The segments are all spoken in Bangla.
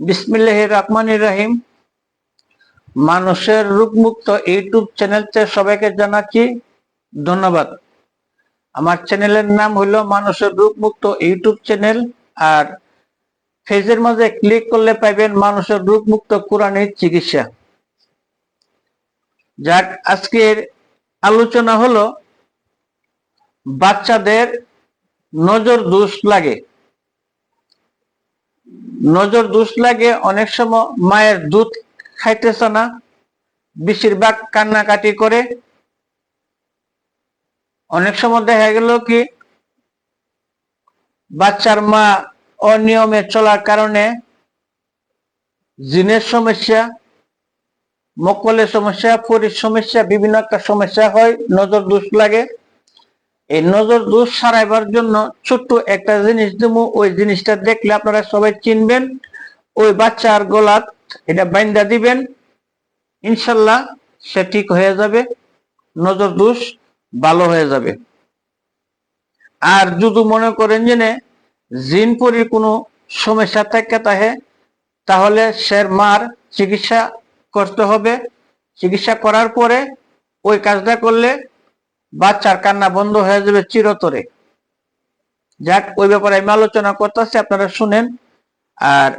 বিসমিল্লাহ রহমান রাহিম। মানুষের রূপমুক্ত ইউটিউব চ্যানেলতে সবাইকে জানাচ্ছি ধন্যবাদ। আমার চ্যানেলের নাম হলো মানুষের রূপমুক্ত ইউটিউব চ্যানেল, আর ফেজের মাঝে ক্লিক করলে পাইবেন মানুষের রূপমুক্ত কোরআনের চিকিৎসা। যাক, আজকের আলোচনা হলো, বাচ্চাদের নজর দোষ লাগে। নজর দোষ লাগে, অনেক সময় মায়ের দুধ খাইতেছে না। বেশিরভাগ কান্নাকাটি করে। অনেক সময় দেখা গেল কি, বাচ্চার মা অনিয়মে চলার কারণে জিনের সমস্যা, মকলের সমস্যা, পরির সমস্যা, বিভিন্ন একটা সমস্যা হয়, নজর দোষ লাগে। এই নজর দোষ সারাইবার জন্য ছোট্ট একটা জিনিস দেবো ওই জিনিসটা দেখলে আপনারা সবাই চিনবেন। ওই বাচ্চার গোলাত এটা বাইন্দা দিবেন। ইনশাল্লাহ সে ঠিক হয়ে যাবে। নজর দোষ ভালো হয়ে যাবে। আর যদি মনে করেন জিন পরির কোনো সমস্যা থাকে তাহে, তাহলে সের মার চিকিৎসা করতে হবে। চিকিৎসা করার পরে ওই কাজটা করলে বাচ্চার কান্না বন্ধ হয়ে যাবে চিরতরে। যাক, ওই ব্যাপারে আমি আলোচনা করতেছি, আপনারা শুনেন। আর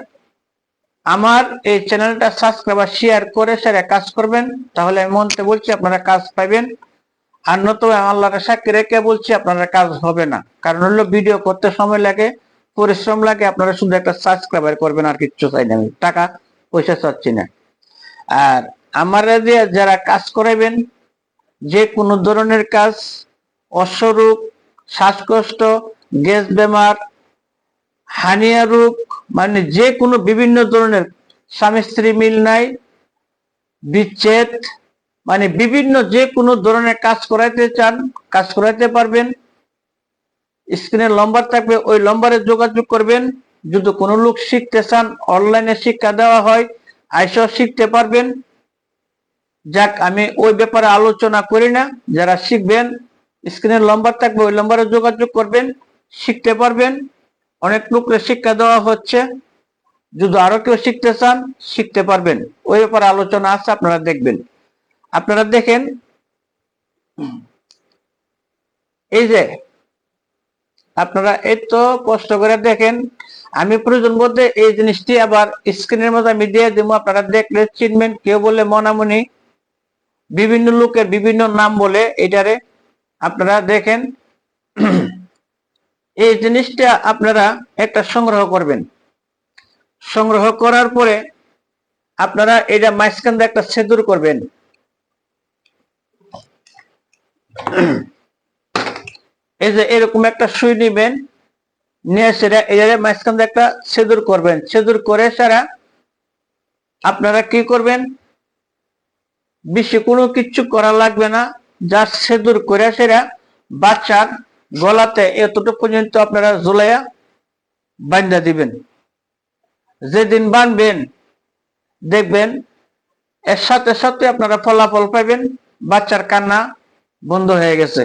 আমার এই চ্যানেলটা সাবস্ক্রাইব আর শেয়ার করে সেটা কাজ করবেন। তাহলে আমি মনতে বলছি, আপনারা কাজ পাবেন আর নত আল্লাহর সাক্ষী রেখে বলছি, আপনারা কাজ হবে না। কারণ হলো ভিডিও করতে সময় লাগে, পরিশ্রম লাগে, আপনারা শুধু একটা সাবস্ক্রাইবার করবেন আর কিচ্ছু চাই না। আমি টাকা পয়সা চাচ্ছি না। আর আমার যারা কাজ করাবেন যে কোনো ধরনের কাজ অশ্বরোগ শ্বাসকষ্ট, গ্যাস বেমার, হানিয়া রোগ মানে যে কোনো বিভিন্ন ধরনের স্বামী স্ত্রী মিল নাই, বিচ্ছেদ মানে বিভিন্ন যে কোনো ধরনের কাজ করাইতে চান, কাজ করাইতে পারবেন। স্ক্রিনে লম্বার থাকবে, ওই লম্বারে যোগাযোগ করবেন। যদি কোনো লোক শিখতে চান, অনলাইনে শিক্ষা দেওয়া হয় আইসা শিখতে পারবেন। যাক, আমি ওই ব্যাপারে আলোচনা করি না। যারা শিখবেন স্ক্রিনের লম্বার থাকবে, ওই লম্বারে যোগাযোগ করবেন, শিখতে পারবেন। অনেক লোককে শিক্ষা দেওয়া হচ্ছে। যদি আরও কেউ শিখতে চান, শিখতে পারবেন। ওই ব্যাপারে আলোচনা আছে, আপনারা দেখবেন। আপনারা দেখেন, এই যে, আপনারা এই তো কষ্ট করে দেখেন, আমি প্রয়োজন বলতে এই জিনিসটি আবার স্ক্রিনের মধ্যে আমি দিয়ে দেবো। আপনারা দেখলে চিনবেন, কেউ বলে মনামনি বিভিন্ন লোকের বিভিন্ন নাম বলে এটারে আপনারা দেখেন। এই জিনিসটা আপনারা একটা সংগ্রহ করবেন। সংগ্রহ করার পরে আপনারা এটা মাঝখান দিয়ে একটা সেদুর করবেন। এই যে এরকম একটা সুই নিবেন, নিয়ে সেটা এটারে মাঝখান দিয়ে একটা সেদুর করবেন। সেদুর করে সারা আপনারা কি করবেন? বেশি কোনো কিচ্ছু করা লাগবে না। যা সেদুর করে সেরা, বাচ্চার গলাতে এতটুকু পর্যন্ত আপনারা ঝুলাইয়া বান্ধা দিবেন। যেদিন বানবেন দেখবেন এর সাথে সাথে আপনারা ফলাফল পাবেন, বাচ্চার কান্না বন্ধ হয়ে গেছে।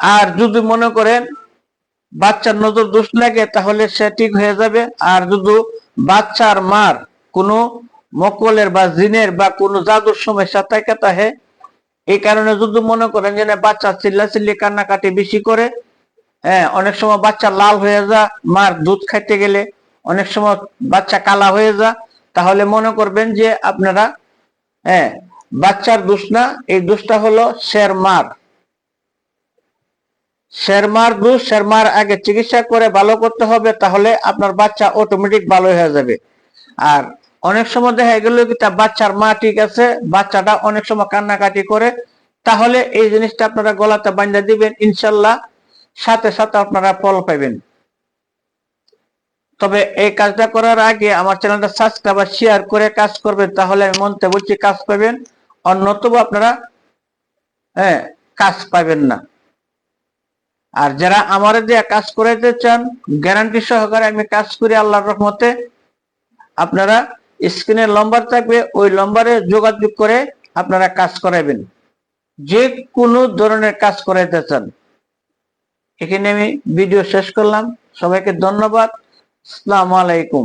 আর যদি মনে করেন বাচ্চার নজর দোষ লাগে, তাহলে সে ঠিক হয়ে যাবে। আর যদি বাচ্চার মার কোনো মকলের বা জিনের বা কোনো জাদুর সমস্যা থাকে তাহে এই কারণে যদি মনে করেন যে বাচ্চা চিল্লা চিল্লি কান্নাকাটি বেশি করে হ্যাঁ অনেক সময় বাচ্চা লাল হয়ে যা, মার দুধ খাইতে গেলে অনেক সময় বাচ্চা কালা হয়ে যা, তাহলে মনে করবেন যে আপনারা হ্যাঁ বাচ্চার দোষ না, এই দোষটা হলো শের মার। শেরমার দোষ শেরমার আগে চিকিৎসা করে ভালো করতে হবে, তাহলে আপনার বাচ্চা অটোমেটিক ভালো হয়ে যাবে। আর অনেক সময় দেখা গেল কি তার বাচ্চার মা ঠিক আছে, বাচ্চাটা অনেক সময় কান্নাকাটি করে। তাহলে এই জিনিসটা আপনারা গলাতে বান্ধা দিবেন, ইনশাল্লাহ সাথে সাথে আপনারা ফল পাবেন। তবে এই কাজটা করার আগে আমার চ্যানেলটা সাবস্ক্রাইব আর শেয়ার করে কাজ করবেন, তাহলে আমি মনতে বলছি কাজ পাবেন অন্যতম আপনারা হ্যাঁ কাজ পাবেন না। আর যারা আমার দিয়ে কাজ করাইতে চান গ্যারান্টি সহকারে আমি কাজ করি আল্লাহর রহমতে। আপনারা স্ক্রিনে লম্বার থাকবে, ওই লম্বারে যোগাযোগ করে আপনারা কাজ করাবেন যে কোনো ধরনের কাজ করাইতে চান এখানে আমি ভিডিও শেষ করলাম। সবাইকে ধন্যবাদ। আসসালামু আলাইকুম।